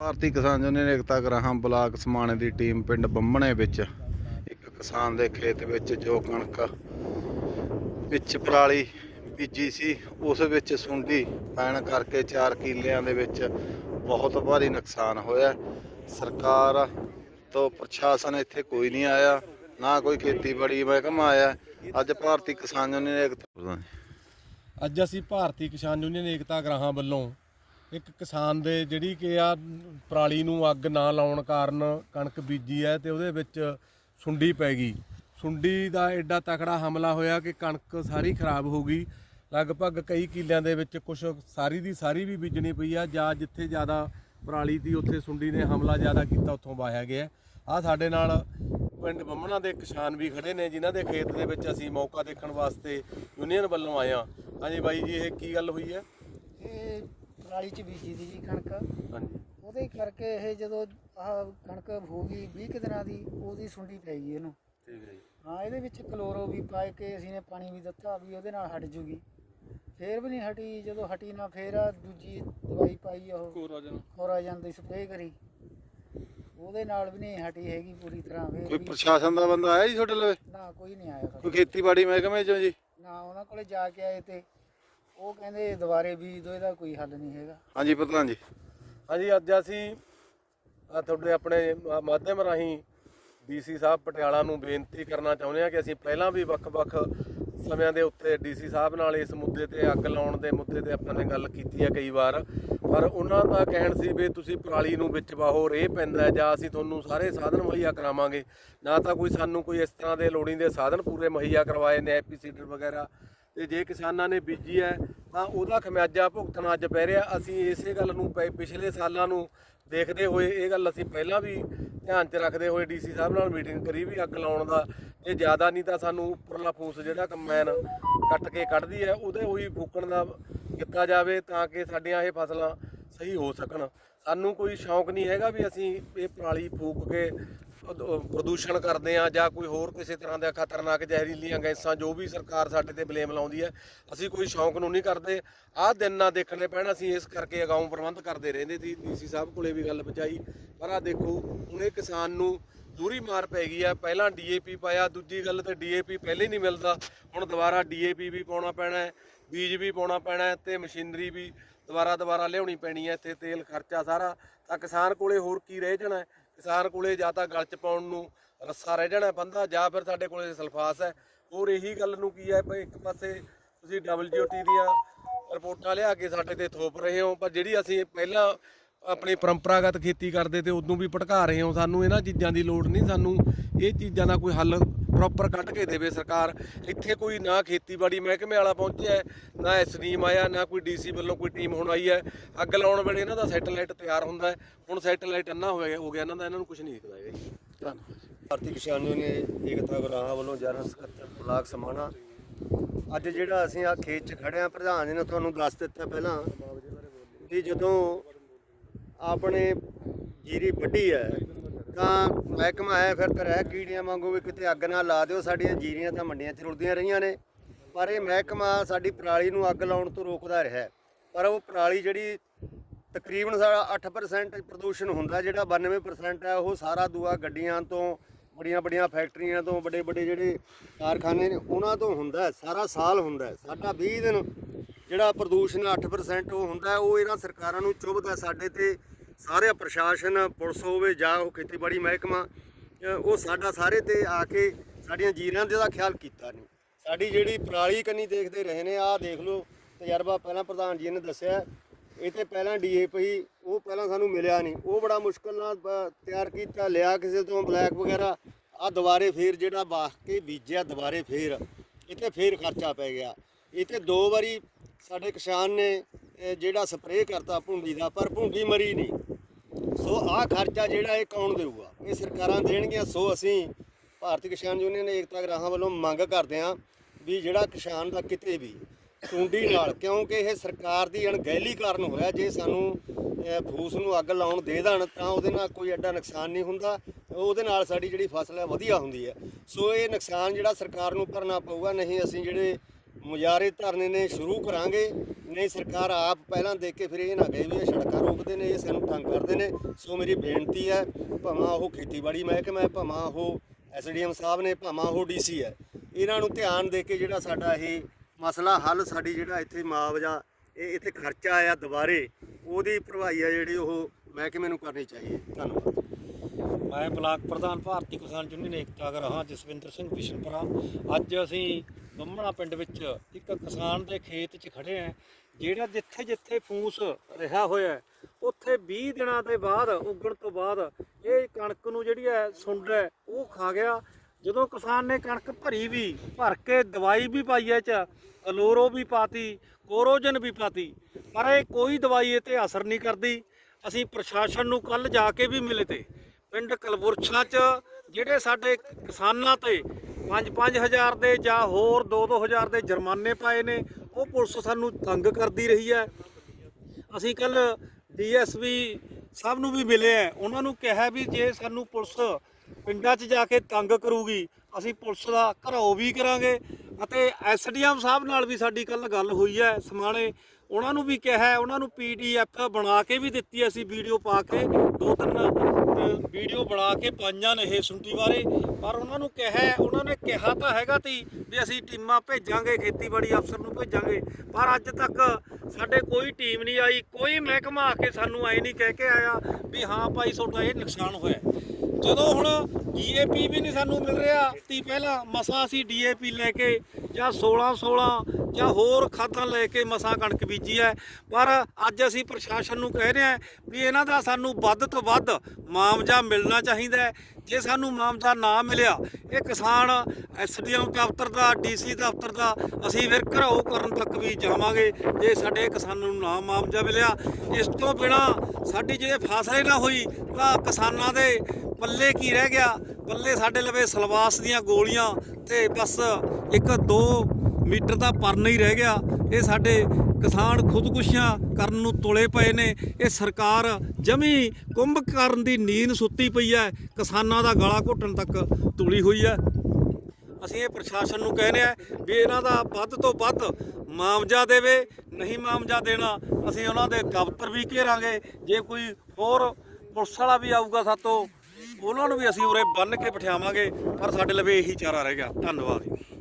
ਭਾਰਤੀ Kisan union Ekta ਗ੍ਰਾਹਾਂ block ਸਮਾਣੇ ਦੀ team ਪਿੰਡ ਬੰਮਣੇ ਵਿੱਚ ਇੱਕ ਕਿਸਾਨ ਦੇ ਖੇਤ ਵਿੱਚ ਜੋ ਕਣਕ ਵਿੱਚ ਪਰਾਲੀ ਬੀਜੀ ਸੀ ਉਸ ਵਿੱਚ ਸੁੰਡੀ ਪੈਣ ਕਰਕੇ 4 ਕਿੱਲਿਆਂ ਦੇ ਵਿੱਚ ਬਹੁਤ ਭਾਰੀ ਨੁਕਸਾਨ ਹੋਇਆ। ਸਰਕਾਰ ਤੋਂ ਪ੍ਰਸ਼ਾਸਨ ਇੱਥੇ ਕੋਈ ਨਹੀਂ ਆਇਆ ਨਾ ਕੋਈ ਖੇਤੀਬਾੜੀ ਮਹਿਕਮਾ ਆਇਆ। ਅੱਜ ਭਾਰਤੀ ਕਿਸਾਨ ਯੂਨੀਅਨ ਏਕਤਾ ਅੱਜ ਅਸੀਂ ਭਾਰਤੀ ਕਿਸਾਨ ਯੂਨੀਅਨ ਏਕਤਾ ਗ੍ਰਾਹਾਂ ਵੱਲੋਂ ਇੱਕ ਕਿਸਾਨ ਦੇ ਜਿਹੜੀ ਕਿ ਆ ਪਰਾਲੀ ਨੂੰ ਅੱਗ ਨਾ ਲਾਉਣ ਕਾਰਨ ਕਣਕ ਬੀਜੀ ਹੈ ਤੇ ਉਹਦੇ ਵਿੱਚ ਸੁੰਡੀ ਪੈ ਗਈ। ਸੁੰਡੀ ਦਾ ਐਡਾ ਤਕੜਾ ਹਮਲਾ ਹੋਇਆ ਕਿ ਕਣਕ ਸਾਰੀ ਖਰਾਬ ਹੋ ਗਈ। ਲਗਭਗ ਕਈ ਕਿੱਲਿਆਂ ਦੇ ਵਿੱਚ ਕੁਝ ਸਾਰੀ ਦੀ ਸਾਰੀ ਵੀ ਬੀਜਣੀ ਪਈ ਆ, ਜਾਂ ਜਿੱਥੇ ਜ਼ਿਆਦਾ ਪਰਾਲੀ ਦੀ ਉੱਥੇ ਸੁੰਡੀ ਨੇ ਹਮਲਾ ਜ਼ਿਆਦਾ ਕੀਤਾ, ਉੱਥੋਂ ਵਾਹਿਆ ਗਿਆ। ਆ ਸਾਡੇ ਨਾਲ ਪਿੰਡ ਬੰਮਣਾ ਦੇ ਕਿਸਾਨ ਵੀ ਖੜੇ ਨੇ, ਜਿਨ੍ਹਾਂ ਦੇ ਖੇਤ ਦੇ ਵਿੱਚ ਅਸੀਂ ਮੌਕਾ ਦੇਖਣ ਵਾਸਤੇ ਯੂਨੀਅਨ ਵੱਲੋਂ ਆਏ ਹਾਂ। ਹਾਂਜੀ ਬਾਈ ਜੀ, ਇਹ ਕੀ ਗੱਲ ਹੋਈ ਹੈ? ਇਹ ਪਰਾਲੀ ਚ ਬੀਜੀ ਦੀ ਜੀ ਕਣਕ। ਹਾਂਜੀ। ਉਹਦੇ ਕਰਕੇ ਇਹ ਜਦੋਂ ਆਹ ਕਣਕ ਹੋ ਗਈ 20 ਕੁ ਦਿਨਾਂ ਦੀ ਉਹਦੀ ਸੁੰਡੀ ਪੈ ਗਈ ਇਹਨੂੰ। ਠੀਕ ਹੈ ਜੀ। ਹਾਂ ਇਹਦੇ ਵਿੱਚ ਕਲੋਰੋ ਵੀ ਪਾ ਕੇ ਅਸੀਂ ਨੇ ਪਾਣੀ ਵੀ ਦਿੱਤਾ ਵੀ ਉਹਦੇ ਨਾਲ ਹਟ ਜੂਗੀ। ਫੇਰ ਵੀ ਨਹੀਂ ਹਟੀ ਜਦੋਂ ਹਟੀ ਨਾ ਫੇਰ ਆਹ ਦੂਜੀ ਦਵਾਈ ਪਾਈ ਉਹ। ਕੋਰਾਜਨ। ਖੋਰਾ ਜਾਂਦੀ ਸਪਰੇਅ ਕਰੀ। ਉਹਦੇ ਨਾਲ ਵੀ ਨਹੀਂ ਹਟੀ ਹੈਗੀ ਪੂਰੀ ਤਰ੍ਹਾਂ ਫੇਰ ਕੋਈ ਵੀ ਪ੍ਰਸ਼ਾਸਨ ਦਾ ਬੰਦਾ ਆਇਆ ਜੀ ਤੁਹਾਡੇ ਲਵੇ? ਨਾ ਕੋਈ ਨਹੀਂ ਆਇਆ। ਕੋਈ ਸਾਡੇ। ਖੇਤੀਬਾੜੀ ਮਹਿਕਮੇ ਚੋਂ ਜੀ? ਨਾ ਉਹਨਾਂ ਕੋਲੇ ਜਾ ਕੇ ਆਏ ਤੇ। ਉਹ ਕਹਿੰਦੇ ਦੁਬਾਰੇ ਬੀਜ ਦੋ ਇਹਦਾ ਕੋਈ ਹੱਲ ਨਹੀਂ ਹੈਗਾ। ਹਾਂਜੀ ਪ੍ਰਧਾਨ ਜੀ। ਹਾਂਜੀ ਅੱਜ ਅਸੀਂ ਆ ਤੁਹਾਡੇ ਆਪਣੇ ਮਾ- ਮਾਧਿਅਮ ਰਾਹੀਂ ਡੀਸੀ ਸਾਹਿਬ ਪਟਿਆਲਾ ਨੂੰ ਬੇਨਤੀ ਕਰਨਾ ਚਾਹੁੰਦੇ ਹਾਂ ਕਿ ਅਸੀਂ ਪਹਿਲਾਂ ਵੀ ਵੱਖ-ਵੱਖ ਸਮਿਆਂ ਦੇ ਉੱਤੇ ਡੀਸੀ ਸਾਹਿਬ ਨਾਲ ਇਸ ਮੁੱਦੇ ਤੇ ਅੱਗ ਲਾਉਣ ਦੇ ਮੁੱਦੇ ਤੇ ਆਪਾਂ ਨੇ ਗੱਲ ਕੀਤੀ ਹੈ ਕਈ ਵਾਰ। ਪਰ ਉਹਨਾਂ ਦਾ ਕਹਿਣ ਸੀ ਵੀ ਤੁਸੀਂ ਪਰਾਲੀ ਨੂੰ ਵਿੱਚ ਵਾਹੋ ਰੇਹ ਪੈਂਦਾ ਹੈ ਜਾਂ ਅਸੀਂ ਤੁਹਾਨੂੰ ਸਾਰੇ ਸਾਧਨ ਮੁਹੱਈਆ ਕਰਾਵਾਂਗੇ। ਨਾ ਤਾਂ ਕੋਈ ਸਾਨੂੰ ਕੋਈ ਇਸ ਤਰ੍ਹਾਂ ਦੇ ਲੋੜੀਂਦੇ ਸਾਧਨ ਪੂਰੇ ਮੁਹੱਈਆ ਕਰਵਾਏ ਨੇ ਐਪੀਸੀਡਰ ਵਗੈਰਾ ਤੇ ਜੇ ਕਿਸਾਨਾਂ ਨੇ ਬੀਜੀ ਹੈ, ਤਾਂ ਉਹਦਾ ਖਮਿਆਜਾ ਭੁਗਤਣਾ ਅੱਜ ਪੈ ਰਿਹਾ। ਅਸੀਂ ਇਸੇ ਗੱਲ ਨੂੰ ਪ- ਪਿਛਲੇ ਸਾਲਾਂ ਨੂੰ ਦੇਖਦੇ ਹੋਏ ਇਹ ਗੱਲ ਅਸੀਂ ਪਹਿਲਾਂ ਵੀ ਧਿਆਨ 'ਚ ਰੱਖਦੇ ਹੋਏ ਡੀਸੀ ਸਾਹਿਬ ਨਾਲ ਮੀਟਿੰਗ ਕਰੀ ਵੀ ਅੱਗ ਲਾਉਣ ਦਾ। ਜੇ ਜ਼ਿਆਦਾ ਨਹੀਂ ਤਾਂ ਸਾਨੂੰ ਉੱਪਰਲਾ ਫੂਸ ਜਿਹੜਾ ਕੰਬਾਈਨ ਕੱਟ ਕੇ ਕੱਢਦੀ ਹੈ, ਉਹਦੇ ਉਹੀ ਫੂਕਣ ਦਾ ਕੀਤਾ ਜਾਵੇ ਤਾਂ ਕਿ ਸਾਡੀਆਂ ਇਹ ਫਸਲਾਂ ਸਹੀ ਹੋ ਸਕਣ। ਸਾਨੂੰ ਕੋਈ ਸ਼ੌਂਕ ਨਹੀਂ ਹੈਗਾ ਵੀ ਅਸੀਂ ਇਹ ਪਰਾਲੀ ਫੂਕ ਕੇ ਪ੍ਰਦੂਸ਼ਣ ਕਰਦੇ ਆ ਜਾਂ ਕੋਈ ਹੋਰ ਕਿਸੇ ਤਰ੍ਹਾਂ ਦਾ ਖਤਰਨਾਕ ਜ਼ਹਿਰੀਲੀਆਂ ਗੈਸਾਂ ਜੋ ਵੀ ਸਰਕਾਰ ਸਾਡੇ ਤੇ ਬਲੇਮ ਲਾਉਂਦੀ ਹੈ, ਅਸੀਂ ਕੋਈ ਸ਼ੌਂਕ ਨੂੰ ਨਹੀਂ ਕਰਦੇ। ਆਹ ਦਿਨ ਨਾ ਦੇਖਣੇ ਪੈਣ, ਅਸੀਂ ਇਸ ਕਰਕੇ ਅਗਾਊਂ ਪ੍ਰਬੰਧ ਕਰਦੇ ਰਹਿੰਦੇ ਸੀ। ਡੀਸੀ ਸਾਹਿਬ ਕੋਲੇ ਵੀ ਗੱਲ ਪਹੁੰਚਾਈ ਪਰ ਆ ਦੇਖੋ, ਹੁਣ ਇਹ ਕਿਸਾਨ ਨੂੰ ਦੂਰੀ ਮਾਰ ਪੈ ਗਈ ਆ। ਪਹਿਲਾਂ ਡੀਏਪੀ ਪਾਇਆ, ਦੂਜੀ ਗੱਲ ਤੇ ਡੀਏਪੀ ਪਹਿਲੇ ਨਹੀਂ ਮਿਲਦਾ। ਹੁਣ ਦੁਬਾਰਾ ਡੀਏਪੀ ਵੀ ਪਾਉਣਾ ਪੈਣਾ ਹੈ, ਬੀਜ ਵੀ ਪਾਉਣਾ ਪੈਣਾ ਹੈ ਤੇ ਮਸ਼ੀਨਰੀ ਵੀ ਦੁਬਾਰਾ ਦੁਬਾਰਾ ਲਿਆਉਣੀ ਪੈਣੀ ਹੈ। ਇੱਥੇ ਤੇਲ ਖਰਚਾ ਸਾਰਾ, ਤਾਂ ਕਿਸਾਨ ਕੋਲੇ ਹੋਰ ਕੀ ਰਹਿ ਜਾਣਾ ਕਿਸਾਨ ਕੋਲੇ ਜਾਂ ਤਾਂ ਗਲ ਚ ਪਾਉਣ ਨੂੰ ਰੱਸਾ ਰਹਿ ਜਾਣਾ ਬੰਦਾ, ਜਾਂ ਫਿਰ ਸਾਡੇ ਕੋਲੇ ਸਲਫਾਸ ਹੈ। ਹੋਰ ਇਹੀ ਗੱਲ ਨੂੰ ਕੀ ਹੈ ਭਈ ਇੱਕ ਪਾਸੇ ਤੁਸੀਂ WTO ਦੀਆਂ ਰਿਪੋਰਟਾਂ ਲਿਆ ਕੇ ਸਾਡੇ ਤੇ ਥੋਪ ਰਹੇ ਹੋ, ਪਰ ਜਿਹੜੀ ਅਸੀਂ ਪਹਿਲਾਂ ਆਪਣੀ ਪਰੰਪਰਾਗਤ ਖੇਤੀ ਕਰਦੇ ਤੇ ਉਦੋਂ ਵੀ ਭਟਕਾ ਰਹੇ ਹੋ, ਸਾਨੂੰ ਇਹਨਾਂ ਚੀਜ਼ਾਂ ਦੀ ਲੋੜ ਨਹੀਂ, ਸਾਨੂੰ ਇਹ ਚੀਜ਼ਾਂ ਦਾ ਕੋਈ ਹੱਲ ਪ੍ਰੋਪਰ ਕੱਢ ਕੇ ਦੇਵੇ ਸਰਕਾਰ। ਇੱਥੇ ਕੋਈ ਨਾ ਖੇਤੀਬਾੜੀ ਮਹਿਕਮੇ ਵਾਲਾ ਪਹੁੰਚਿਆ ਹੈ, ਨਾ ਐਸਡੀਐਮ ਆਇਆ ਨਾ ਕੋਈ ਡੀਸੀ ਵੱਲੋਂ ਕੋਈ ਟੀਮ ਹੁਣ ਆਈ ਹੈ। ਅੱਗ ਲਾਉਣ ਵੇਲੇ ਇਹਨਾਂ ਦਾ ਸੈਟੇਲਾਈਟ ਤਿਆਰ ਹੁੰਦਾ ਹੈ। ਹੁਣ ਸੈਟੇਲਾਈਟ ਅੰਨਾ ਹੋ ਗਿਆ ਹੋ ਗਿਆ ਇਹਨਾਂ ਦਾ ਇਹਨਾਂ ਨੂੰ ਕੁਝ ਨਹੀਂ ਦਿਖਦਾ ਹੈਗਾ ਜੀ। ਧੰਨਵਾਦ। ਭਾਰਤੀ ਕਿਸਾਨ ਯੂਨੀਅਨ ਏਕਤਾ ਗੁਰਾਹਾਂ ਵੱਲੋਂ ਜਨਰਲ ਸਕੱਤਰ ਬਲਾਕ ਸਮਾਣਾ। ਅੱਜ ਜਿਹੜਾ ਅਸੀਂ ਆ ਖੇਤ 'ਚ ਖੜੇ ਆ ਪ੍ਰਧਾਨ ਜੀ ਨੇ ਤੁਹਾਨੂੰ ਦੱਸ ਦਿੱਤਾ ਪਹਿਲਾਂ ਕਿ ਜਦੋਂ ਆਪਣੇ ਜੀਰੀ ਵੱਢੀ ਹੈ ਤਾਂ ਮਹਿਕਮਾ ਆਇਆ, ਫਿਰ ਤਾਂ ਰਹਿ ਕੀੜੀਆਂ ਵਾਂਗੂ ਵੀ ਕਿਤੇ ਅੱਗ ਨਾ ਲਾ ਦਿਓ, ਸਾਡੀਆਂ ਜੀਰੀਆਂ ਤਾਂ ਮੰਡੀਆਂ 'ਚ ਰੁਲਦੀਆਂ ਰਹੀਆਂ ਨੇ। ਪਰ ਇਹ ਮਹਿਕਮਾ ਸਾਡੀ ਪਰਾਲੀ ਨੂੰ ਅੱਗ ਲਾਉਣ ਤੋਂ ਰੋਕਦਾ ਰਿਹਾ ਪਰ ਉਹ ਪਰਾਲੀ ਜਿਹੜੀ ਤਕਰੀਬਨ ਸਾਡਾ 8% ਪ੍ਰਦੂਸ਼ਣ ਹੁੰਦਾ, ਜਿਹੜਾ 92% ਹੈ, ਉਹ ਸਾਰਾ ਦੂਆ ਗੱਡੀਆਂ ਤੋਂ, ਬੜੀਆਂ ਬੜੀਆਂ ਫੈਕਟਰੀਆਂ ਤੋਂ, ਵੱਡੇ ਵੱਡੇ ਜਿਹੜੇ ਕਾਰਖਾਨੇ ਨੇ, ਉਹਨਾਂ ਤੋਂ ਹੁੰਦਾ ਸਾਰਾ ਸਾਲ ਹੁੰਦਾ ਸਾਡਾ 20 ਦਿਨ ਜਿਹੜਾ ਪ੍ਰਦੂਸ਼ਣ 8% ਉਹ ਹੁੰਦਾ ਉਹ ਇਹਨਾਂ ਸਰਕਾਰਾਂ ਨੂੰ ਚੁਭਦਾ ਸਾਡੇ ਤੇ। ਸਾਰੇ ਪ੍ਰਸ਼ਾਸਨ, ਪੁਲਿਸ ਹੋਵੇ ਜਾਂ ਉਹ ਖੇਤੀਬਾੜੀ ਮਹਿਕਮਾ ਉਹ ਸਾਡਾ ਸਾਰੇ ਤੇ ਆ ਕੇ ਸਾਡੀਆਂ ਜੀਰਾਂ ਦੇ ਦਾ ਖਿਆਲ ਕੀਤਾ ਨਹੀਂ ਸਾਡੀ ਜਿਹੜੀ ਪਰਾਲੀ ਕੰਨੀ ਦੇਖਦੇ ਰਹੇ ਨੇ, ਆਹ ਦੇਖ ਲਓ, ਤਜਰਬਾ ਪਹਿਲਾਂ ਪ੍ਰਧਾਨ ਜੀ ਨੇ ਦੱਸਿਆ, ਇਹ ਤੇ ਪਹਿਲਾਂ ਡੀਏਪੀ ਉਹ ਪਹਿਲਾਂ ਸਾਨੂੰ ਮਿਲਿਆ ਨਹੀਂ ਉਹ ਬੜਾ ਮੁਸ਼ਕਲ ਨਾਲ ਤਿਆਰ ਕੀਤਾ, ਲਿਆ ਕਿਸੇ ਤੋਂ ਬਲੈਕ ਵਗੈਰਾ ਆ ਦੁਬਾਰੇ ਫੇਰ ਜਿਹੜਾ ਬਾਹ ਕੇ ਬੀਜਿਆ, ਦੁਬਾਰੇ ਫੇਰ, ਇੱਥੇ ਫੇਰ ਖਰਚਾ ਪੈ ਗਿਆ। ਇੱਥੇ ਦੋ ਵਾਰੀ ਸਾਡੇ ਕਿਸਾਨ ਨੇ ਜਿਹੜਾ ਸਪਰੇਅ ਕਰਤਾ ਭੁੰਡੀ ਦਾ, ਪਰ ਭੁੰਡੀ ਮਰੀ ਨਹੀਂ। ਸੋ ਆਹ ਖਰਚਾ ਜਿਹੜਾ ਇਹ ਕੌਣ ਦੇਊਗਾ? ਇਹ ਸਰਕਾਰਾਂ ਦੇਣਗੀਆਂ, ਸੋ ਅਸੀਂ ਭਾਰਤੀ ਕਿਸਾਨ ਯੂਨੀਅਨ ਏਕਤਾ ਗ੍ਰਾਹਾਂ ਵੱਲੋਂ ਮੰਗ ਕਰਦੇ ਹਾਂ ਵੀ ਜਿਹੜਾ ਕਿਸਾਨ ਦਾ ਕਿਤੇ ਵੀ ਸੁੰਡੀ ਨਾਲ, ਕਿਉਂਕਿ ਇਹ ਸਰਕਾਰ ਦੀ ਅਣਗਹਿਲੀ ਕਾਰਨ ਹੋਇਆ ਜੇ ਸਾਨੂੰ ਫੂਸ ਨੂੰ ਅੱਗ ਲਾਉਣ ਦੇ ਦੇਣ, ਤਾਂ ਉਹਦੇ ਨਾਲ ਕੋਈ ਐਡਾ ਨੁਕਸਾਨ ਨਹੀਂ ਹੁੰਦਾ। ਉਹਦੇ ਨਾਲ ਸਾਡੀ ਜਿਹੜੀ ਫਸਲ ਹੈ, ਵਧੀਆ ਹੁੰਦੀ ਹੈ। ਸੋ ਇਹ ਨੁਕਸਾਨ ਜਿਹੜਾ ਸਰਕਾਰ ਨੂੰ ਭਰਨਾ ਪਊਗਾ, ਨਹੀਂ ਅਸੀਂ ਜਿਹੜੇ ਮੁਜ਼ਾਰੇ ਧਰਨੇ ਨੇ ਸ਼ੁਰੂ ਕਰਾਂਗੇ। ਨਹੀਂ ਸਰਕਾਰ ਆਪ ਪਹਿਲਾਂ ਦੇਖ ਕੇ ਫਿਰ ਇਹ ਨਾ ਗਏ ਵੀ ਇਹ ਸੜਕਾਂ ਰੋਕਦੇ ਨੇ, ਇਹ ਸਾਨੂੰ ਤੰਗ ਕਰਦੇ ਨੇ। ਸੋ ਮੇਰੀ ਬੇਨਤੀ ਹੈ, ਭਾਵੇਂ ਉਹ ਖੇਤੀਬਾੜੀ ਮਹਿਕਮਾ ਹੈ, ਭਾਵੇਂ ਉਹ ਐਸਡੀਐਮ ਸਾਹਿਬ ਨੇ, ਭਾਵੇਂ ਉਹ ਡੀਸੀ ਹੈ। ਇਹਨਾਂ ਨੂੰ ਧਿਆਨ ਦੇ ਕੇ ਜਿਹੜਾ ਸਾਡਾ ਇਹ ਮਸਲਾ ਹੱਲ, ਸਾਡੀ ਜਿਹੜਾ ਇੱਥੇ ਮੁਆਵਜ਼ਾ, ਇਹ ਇੱਥੇ ਖਰਚਾ ਆਇਆ ਦੁਬਾਰੇ, ਉਹਦੀ ਭਰਵਾਈ ਆ ਜਿਹੜੀ ਉਹ ਮਹਿਕਮੇ ਨੂੰ ਕਰਨੀ ਚਾਹੀਏ। ਧੰਨਵਾਦ। ਮੈਂ ਬਲਾਕ ਪ੍ਰਧਾਨ ਭਾਰਤੀ ਕਿਸਾਨ ਯੂਨੀਅਨ ਏਕਤਾ ਅਗਰ ਹਾਂ ਜਸਵਿੰਦਰ ਸਿੰਘ ਬਿਸ਼ਨਪੁਰਾ। ਅੱਜ ਅਸੀਂ ਬੰਮਣਾ ਪਿੰਡ ਵਿੱਚ ਇੱਕ ਕਿਸਾਨ ਦੇ ਖੇਤ 'ਚ ਖੜੇ ਆਂ ਜਿਹੜਾ ਜਿੱਥੇ ਜਿੱਥੇ ਫੂਸ ਰਿਹਾ ਹੋਇਆ ਉੱਥੇ 20 ਦਿਨਾਂ ਦੇ ਬਾਅਦ, ਉੱਗਣ ਤੋਂ ਬਾਅਦ ਇਹ ਕਣਕ ਨੂੰ ਜਿਹੜੀ ਹੈ ਸੁੰਡ ਹੈ, ਉਹ ਖਾ ਗਿਆ। ਜਦੋਂ ਕਿਸਾਨ ਨੇ ਕਣਕ ਭਰੀ ਵੀ, ਭਰ ਕੇ ਦਵਾਈ ਵੀ ਪਾਈ ਐ ਚ, ਅਲੋਰੋ ਵੀ ਪਾਤੀ, ਕੋਰੋਜਨ ਵੀ ਪਾਤੀ, ਪਰ ਇਹ ਕੋਈ ਦਵਾਈ ਇਹ ਤੇ ਅਸਰ ਨਹੀਂ ਕਰਦੀ। ਅਸੀਂ ਪ੍ਰਸ਼ਾਸਨ ਨੂੰ ਕੱਲ ਜਾ ਕੇ ਵੀ ਮਿਲੇ ਤੇ ਪਿੰਡ ਕਲਬੁਰਛਾ ਚ ਜਿਹੜੇ ਸਾਡੇ ਕਿਸਾਨਾਂ ਤੇ 5-5000 ਦੇ ਜਾਂ ਹੋਰ 2-2000 ਦੇ ਜੁਰਮਾਨੇ ਪਾਏ ਨੇ, ਉਹ ਪੁਲਿਸ ਸਾਨੂੰ ਤੰਗ ਕਰਦੀ ਰਹੀ ਹੈ। ਅਸੀਂ ਕੱਲ ਡੀਐਸਪੀ ਸਾਹਿਬ ਨੂੰ ਵੀ ਮਿਲੇ ਆ ਉਹਨਾਂ ਨੂੰ ਕਿਹਾ ਵੀ ਜੇ ਸਾਨੂੰ ਪੁਲਿਸ ਪਿੰਡਾਂ 'ਚ ਜਾ ਕੇ ਤੰਗ ਕਰੂਗੀ, ਅਸੀਂ ਪੁਲਿਸ ਦਾ ਘਰਾਓ ਵੀ ਕਰਾਂਗੇ ਅਤੇ ਐਸਡੀਐਮ ਸਾਹਿਬ ਨਾਲ ਵੀ ਸਾਡੀ ਕੱਲ ਗੱਲ ਹੋਈ ਹੈ। ਸਮਾਣੇ ਉਹਨਾਂ ਨੂੰ ਵੀ ਕਿਹਾ ਹੈ, ਉਹਨਾਂ ਨੂੰ ਪੀਡੀਐਫ ਬਣਾ ਕੇ ਵੀ ਦਿੱਤੀ ਹੈ ਅਸੀਂ ਵੀਡੀਓ ਪਾ ਕੇ। ਦੋ ਤਿੰਨ ਵੀਡੀਓ ਬਣਾ ਕੇ ਪਾਈਆਂ ਨੇ ਇਹ ਸੁੰਡੀ ਬਾਰੇ। ਪਰ ਉਹਨਾਂ ਨੂੰ ਕਿਹਾ ਉਹਨਾਂ ਨੇ ਕਿਹਾ ਤਾਂ ਹੈਗਾ ਤੀ ਵੀ ਅਸੀਂ ਟੀਮਾਂ ਭੇਜਾਂਗੇ ਖੇਤੀਬਾੜੀ ਅਫਸਰ ਨੂੰ ਭੇਜਾਂਗੇ। ਪਰ ਅੱਜ ਤੱਕ ਸਾਡੇ ਕੋਈ ਟੀਮ ਨਹੀਂ ਆਈ ਕੋਈ ਮਹਿਕਮਾ ਆ ਕੇ ਸਾਨੂੰ ਐ ਨਹੀਂ ਕਹਿ ਕੇ ਆਇਆ ਵੀ ਹਾਂ ਭਾਈ ਤੁਹਾਡਾ ਇਹ ਨੁਕਸਾਨ ਹੋਇਆ। ਜਦੋਂ ਹੁਣ ਡੀਏਪੀ ਵੀ ਨਹੀਂ ਸਾਨੂੰ ਮਿਲ ਰਿਹਾ। ਤੀ ਪਹਿਲਾਂ ਮਸਾ ਅਸੀਂ ਡੀਏਪੀ ਲੈ ਕੇ ਜਾਂ 16 16 ਜਾਂ ਹੋਰ ਖਾਦਾਂ ਲੈ ਕੇ ਮਸਾ ਕਣਕ ਬੀਜੀ ਹੈ। ਪਰ ਅੱਜ ਅਸੀਂ ਪ੍ਰਸ਼ਾਸਨ ਨੂੰ ਕਹਿ ਰਹੇ ਹਾਂ ਵੀ ਇਹਨਾਂ ਦਾ ਸਾਨੂੰ ਵੱਧ ਤੋਂ ਵੱਧ ਮੁਆਵਜ਼ਾ ਮਿਲਣਾ ਚਾਹੀਦਾ ਹੈ। ਜੇ ਸਾਨੂੰ ਮੁਆਵਜ਼ਾ ਨਾ ਮਿਲਿਆ, ਇਹ ਕਿਸਾਨ ਐਸਡੀਐਮ ਦਫ਼ਤਰ ਦਾ ਡੀਸੀ ਦਫ਼ਤਰ ਦਾ, ਅਸੀਂ ਫਿਰ ਘਰਾਓ ਕਰਨ ਤੱਕ ਵੀ ਜਾਵਾਂਗੇ। ਜੇ ਸਾਡੇ ਕਿਸਾਨਾਂ ਨੂੰ ਨਾ ਮੁਆਵਜ਼ਾ ਮਿਲਿਆ, ਇਸ ਤੋਂ ਬਿਨਾ ਸਾਡੀ ਜੇ ਫਾਸਲੇ ਨਾ ਹੋਈ ਤਾਂ ਕਿਸਾਨਾਂ ਦੇ ਪੱਲੇ ਕੀ ਰਹਿ ਗਿਆ? ਪੱਲੇ ਸਾਡੇ ਲਵੇ ਸਲਵਾਸ ਦੀਆਂ ਗੋਲੀਆਂ ਤੇ ਬਸ ਇੱਕ 2 ਮੀਟਰ ਦਾ ਪਰਨ ਹੀ ਰਹਿ ਗਿਆ। ਇਹ ਸਾਡੇ ਕਿਸਾਨ ਖੁਦਕੁਸ਼ੀਆਂ ਕਰਨ ਨੂੰ ਤੁਲੇ ਪਏ ਨੇ। ਇਹ ਸਰਕਾਰ ਜਮੀ ਕੁੰਭ ਕਰਨ ਦੀ ਨੀਂਦ ਸੁੱਤੀ ਪਈ ਹੈ। ਕਿਸਾਨਾਂ ਦਾ ਗਲਾ ਘੁੱਟਣ ਤੱਕ ਤੁਲੀ ਹੋਈ ਹੈ। ਅਸੀਂ ਇਹ ਪ੍ਰਸ਼ਾਸਨ ਨੂੰ ਕਹਿੰਦੇ ਆ ਵੀ ਇਹਨਾਂ ਦਾ ਵੱਧ ਤੋਂ ਵੱਧ ਮੁਆਵਜ਼ਾ ਦੇਵੇ, ਨਹੀਂ ਮੁਆਵਜ਼ਾ ਦੇਣਾ, ਅਸੀਂ ਉਹਨਾਂ ਦੇ ਦਫ਼ਤਰ ਵੀ ਘੇਰਾਂਗੇ। ਜੇ ਕੋਈ ਹੋਰ ਪੁਲਿਸ ਵਾਲਾ ਵੀ ਆਊਗਾ ਸਾਤੋਂ ਉਹਨਾਂ ਨੂੰ ਵੀ ਅਸੀਂ ਉਰੇ ਬੰਨ ਕੇ ਬਿਠਾਵਾਂਗੇ, ਪਰ ਸਾਡੇ ਲਵੇ ਇਹੀ ਚਾਰਾ ਰਹਿ ਗਿਆ। ਧੰਨਵਾਦ ਜੀ।